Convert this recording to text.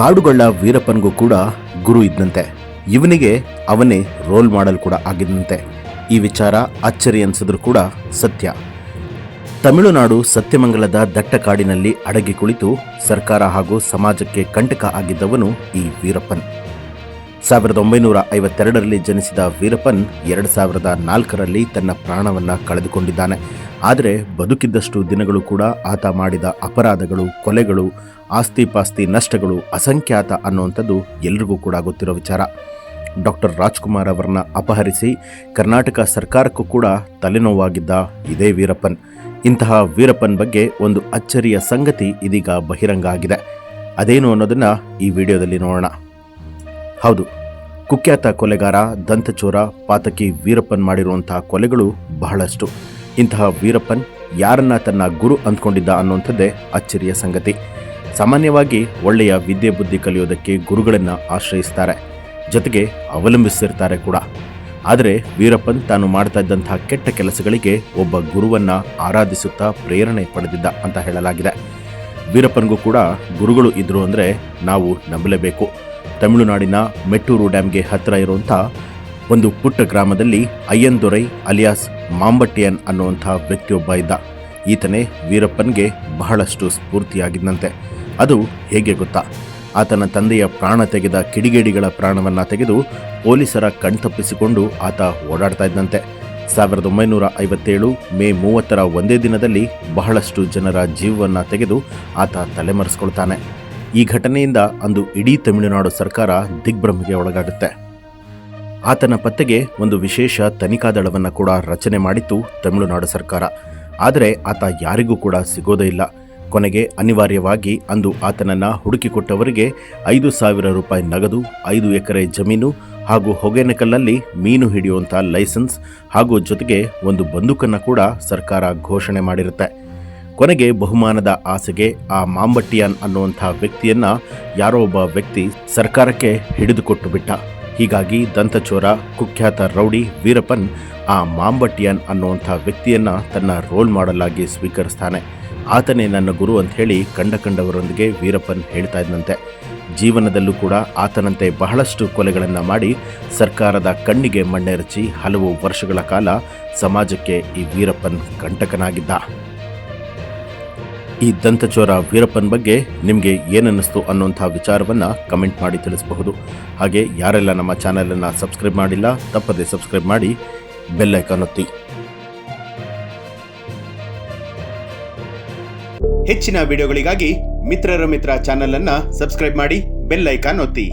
ಕಾಡುಗಳ ವೀರಪ್ಪನಿಗೂ ಕೂಡ ಗುರು ಇದ್ದಂತೆ ಇವನಿಗೆ ಅವನೇ ರೋಲ್ ಮಾಡಲ್ ಕೂಡ ಆಗಿದ್ದಂತೆ ಈ ವಿಚಾರ ಅಚ್ಚರಿ ಅನ್ಸಿದ್ರು ಕೂಡ ಸತ್ಯ. ತಮಿಳುನಾಡು ಸತ್ಯಮಂಗಲದ ದಟ್ಟ ಕಾಡಿನಲ್ಲಿ ಅಡಗಿ ಕುಳಿತು ಸರ್ಕಾರ ಹಾಗೂ ಸಮಾಜಕ್ಕೆ ಕಂಟಕ ಆಗಿದ್ದವನು ಈ ವೀರಪ್ಪನ್. ಸಾವಿರದ ಒಂಬೈನೂರ ಐವತ್ತೆರಡರಲ್ಲಿ ಜನಿಸಿದ ವೀರಪ್ಪನ್ ಎರಡು ಸಾವಿರದ ನಾಲ್ಕರಲ್ಲಿ ತನ್ನ ಪ್ರಾಣವನ್ನ ಕಳೆದುಕೊಂಡಿದ್ದಾನೆ. ಆದರೆ ಬದುಕಿದ್ದಷ್ಟು ದಿನಗಳು ಕೂಡ ಆತ ಮಾಡಿದ ಅಪರಾಧಗಳು, ಕೊಲೆಗಳು ಆಸ್ತಿ ಪಾಸ್ತಿ ನಷ್ಟಗಳು ಅಸಂಖ್ಯಾತ ಅನ್ನುವಂಥದ್ದು ಎಲ್ರಿಗೂ ಕೂಡ ಗೊತ್ತಿರೋ ವಿಚಾರ. ಡಾಕ್ಟರ್ ರಾಜ್ಕುಮಾರ್ ಅವರನ್ನ ಅಪಹರಿಸಿ ಕರ್ನಾಟಕ ಸರ್ಕಾರಕ್ಕೂ ಕೂಡ ತಲೆನೋವಾಗಿದ್ದ ಇದೇ ವೀರಪ್ಪನ್. ಇಂತಹ ವೀರಪ್ಪನ್ ಬಗ್ಗೆ ಒಂದು ಅಚ್ಚರಿಯ ಸಂಗತಿ ಇದೀಗ ಬಹಿರಂಗ ಆಗಿದೆ. ಅದೇನು ಅನ್ನೋದನ್ನು ಈ ವಿಡಿಯೋದಲ್ಲಿ ನೋಡೋಣ. ಹೌದು ಕುಖ್ಯಾತ ಕೊಲೆಗಾರ ದಂತಚೋರ ಪಾತಕಿ ವೀರಪ್ಪನ್ ಮಾಡಿರುವಂತಹ ಕೊಲೆಗಳು ಬಹಳಷ್ಟು. ಇಂತಹ ವೀರಪ್ಪನ್ ಯಾರನ್ನ ತನ್ನ ಗುರು ಅಂದ್ಕೊಂಡಿದ್ದ ಅನ್ನುವಂಥದ್ದೇ ಅಚ್ಚರಿಯ ಸಂಗತಿ. ಸಾಮಾನ್ಯವಾಗಿ ಒಳ್ಳೆಯ ವಿದ್ಯೆ ಬುದ್ಧಿ ಕಲಿಯೋದಕ್ಕೆ ಗುರುಗಳನ್ನು ಆಶ್ರಯಿಸ್ತಾರೆ. ಜೊತೆಗೆ ಅವಲಂಬಿಸಿರ್ತಾರೆ ಕೂಡ. ಆದರೆ ವೀರಪ್ಪನ್ ತಾನು ಮಾಡ್ತಾ ಇದ್ದಂತಹ ಕೆಟ್ಟ ಕೆಲಸಗಳಿಗೆ ಒಬ್ಬ ಗುರುವನ್ನ ಆರಾಧಿಸುತ್ತಾ ಪ್ರೇರಣೆ ಪಡೆದಿದ್ದ ಅಂತ ಹೇಳಲಾಗಿದೆ. ವೀರಪ್ಪನಿಗೂ ಕೂಡ ಗುರುಗಳು ಇದ್ರು ಅಂದರೆ ನಾವು ನಂಬಲೇಬೇಕು. ತಮಿಳುನಾಡಿನ ಮೆಟ್ಟೂರು ಡ್ಯಾಮ್ಗೆ ಹತ್ತಿರ ಇರುವಂಥ ಒಂದು ಪುಟ್ಟ ಗ್ರಾಮದಲ್ಲಿ ಅಯ್ಯಂದೊರೈ ಅಲಿಯಾಸ್ ಮಾಂಬಟ್ಟಿಯನ್ ಅನ್ನುವಂಥ ವ್ಯಕ್ತಿಯೊಬ್ಬ ಇದ್ದ. ಈತನೇ ವೀರಪ್ಪನ್ಗೆ ಬಹಳಷ್ಟು ಸ್ಫೂರ್ತಿಯಾಗಿದ್ದಂತೆ. ಅದು ಹೇಗೆ ಗೊತ್ತಾ? ಆತನ ತಂದೆಯ ಪ್ರಾಣ ತೆಗೆದ ಕಿಡಿಗೇಡಿಗಳ ಪ್ರಾಣವನ್ನು ತೆಗೆದು ಪೊಲೀಸರ ಕಣ್ತಪ್ಪಿಸಿಕೊಂಡು ಆತ ಓಡಾಡ್ತಾ ಇದ್ದಂತೆ. ಸಾವಿರದ ಒಂಬೈನೂರ ಐವತ್ತೇಳು ಮೇ ಮೂವತ್ತರ ಒಂದೇ ದಿನದಲ್ಲಿ ಬಹಳಷ್ಟು ಜನರ ಜೀವವನ್ನು ತೆಗೆದು ಆತ ತಲೆಮರೆಸ್ಕೊಳ್ತಾನೆ. ಈ ಘಟನೆಯಿಂದ ಅಂದು ಇಡೀ ತಮಿಳುನಾಡು ಸರ್ಕಾರ ದಿಗ್ಭ್ರಮೆಗೆ ಒಳಗಾಗುತ್ತೆ. ಆತನ ಪತ್ತೆಗೆ ಒಂದು ವಿಶೇಷ ತನಿಖಾ ದಳವನ್ನು ಕೂಡ ರಚನೆ ಮಾಡಿತ್ತು ತಮಿಳುನಾಡು ಸರ್ಕಾರ. ಆದರೆ ಆತ ಯಾರಿಗೂ ಕೂಡ ಸಿಗೋದೇ ಇಲ್ಲ. ಕೊನೆಗೆ ಅನಿವಾರ್ಯವಾಗಿ ಅಂದು ಆತನನ್ನು ಹುಡುಕಿಕೊಟ್ಟವರಿಗೆ ಐದು ಸಾವಿರ ರೂಪಾಯಿ ನಗದು, ಐದು ಎಕರೆ ಜಮೀನು ಹಾಗೂ ಹೊಗೆನಕಲ್ಲಲ್ಲಿ ಮೀನು ಹಿಡಿಯುವಂಥ ಲೈಸೆನ್ಸ್ ಹಾಗೂ ಜೊತೆಗೆ ಒಂದು ಬಂದೂಕನ್ನು ಕೂಡ ಸರ್ಕಾರ ಘೋಷಣೆ ಮಾಡಿರುತ್ತೆ. ಕೊನೆಗೆ ಬಹುಮಾನದ ಆಸೆಗೆ ಆ ಮಾಂಬಟ್ಟಿಯಾನ್ ಅನ್ನುವಂಥ ವ್ಯಕ್ತಿಯನ್ನ ಯಾರೋ ಒಬ್ಬ ವ್ಯಕ್ತಿ ಸರ್ಕಾರಕ್ಕೆ ಹಿಡಿದುಕೊಟ್ಟು ಬಿಟ್ಟ. ಹೀಗಾಗಿ ದಂತಚೋರ, ಕುಖ್ಯಾತ ರೌಡಿ ವೀರಪ್ಪನ್ ಆ ಮಾಂಬಟ್ಟಿಯಾನ್ ಅನ್ನುವಂಥ ವ್ಯಕ್ತಿಯನ್ನ ತನ್ನ ರೋಲ್ ಮಾಡೆಲ್ ಆಗಿ ಸ್ವೀಕರಿಸ್ತಾನೆ. ಆತನೇ ನನ್ನ ಗುರು ಅಂತ ಹೇಳಿ ಕಂಡ ಕಂಡವರೊಂದಿಗೆ ವೀರಪ್ಪನ್ ಹೇಳ್ತಾ ಇದ್ದಂತೆ ಜೀವನದಲ್ಲೂ ಕೂಡ ಆತನಂತೆ ಬಹಳಷ್ಟು ಕೊಲೆಗಳನ್ನು ಮಾಡಿ ಸರ್ಕಾರದ ಕಣ್ಣಿಗೆ ಮಣ್ಣೆರಚಿ ಹಲವು ವರ್ಷಗಳ ಕಾಲ ಸಮಾಜಕ್ಕೆ ಈ ವೀರಪ್ಪನ್ ಕಂಟಕನಾಗಿದ್ದ. ಈ ದಂತಚೋರ ವೀರಪ್ಪನ ಬಗ್ಗೆ ನಿಮಗೆ ಏನನ್ನಿಸ್ತು ಅನ್ನುವಂಥ ವಿಚಾರವನ್ನು ಕಮೆಂಟ್ ಮಾಡಿ ತಿಳಿಸಬಹುದು. ಹಾಗೆ ಯಾರೆಲ್ಲ ನಮ್ಮ ಚಾನಲನ್ನು ಸಬ್ಸ್ಕ್ರೈಬ್ ಮಾಡಿಲ್ಲ, ತಪ್ಪದೇ ಸಬ್ಸ್ಕ್ರೈಬ್ ಮಾಡಿ ಬೆಲ್ ಐಕಾನ್ ಒತ್ತಿ. ಹೆಚ್ಚಿನ ವಿಡಿಯೋಗಳಿಗಾಗಿ ಮಿತ್ರರ ಮಿತ್ರ ಚಾನಲನ್ನು ಸಬ್ಸ್ಕ್ರೈಬ್ ಮಾಡಿ ಬೆಲ್ ಐಕಾನ್ ಒತ್ತಿ.